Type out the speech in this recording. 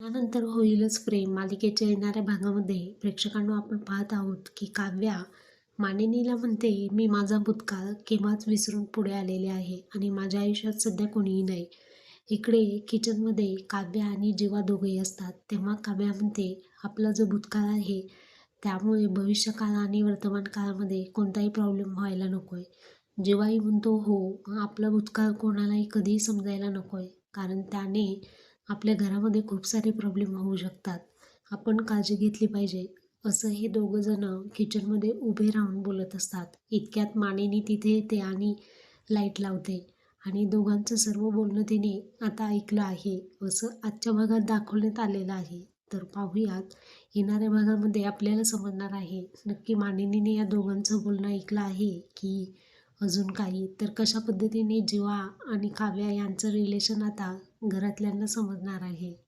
त्यानंतर होईलच प्रेम. मालिकेच्या येणाऱ्या भागामध्ये प्रेक्षकांना आपण पाहत आहोत की काव्या मानिनीला म्हणते मी माझा भूतकाळ केव्हाच विसरून पुढे आलेले आहे आणि माझ्या आयुष्यात सध्या कोणीही नाही. इकडे किचनमध्ये काव्या आणि जीवा दोघेही असतात. तेव्हा काव्या म्हणते आपला जो भूतकाळ आहे त्यामुळे भविष्यकाळ आणि वर्तमान काळामध्ये कोणताही प्रॉब्लेम व्हायला नको आहे जीवाही म्हणतो हो आपला भूतकाळ कोणालाही कधीही समजायला नको आहे कारण त्याने आपल्या घरामध्ये खूप सारे प्रॉब्लेम होऊ शकतात. आपण काळजी घेतली पाहिजे. असं हे दोघं जण किचनमध्ये उभे राहून बोलत असतात. इतक्यात मानेनी तिथे येते आणि लाइट लावते. आणि दोघांचं सर्व बोलणं तिने आता ऐकलं आहे. असं आजच्या भागात दाखवण्यात आलेलं आहे. तर पाहूयात. येणाऱ्या भागामध्ये आपल्याला समजणार आहे. नक्की मानिनीने या दोघांचं बोलणं ऐकलं आहे की अजून काही? तर कशा पद्धतीने जिवा आणि काव्या यांचं रिलेशन आता घरातल्यांना समजणार आहे?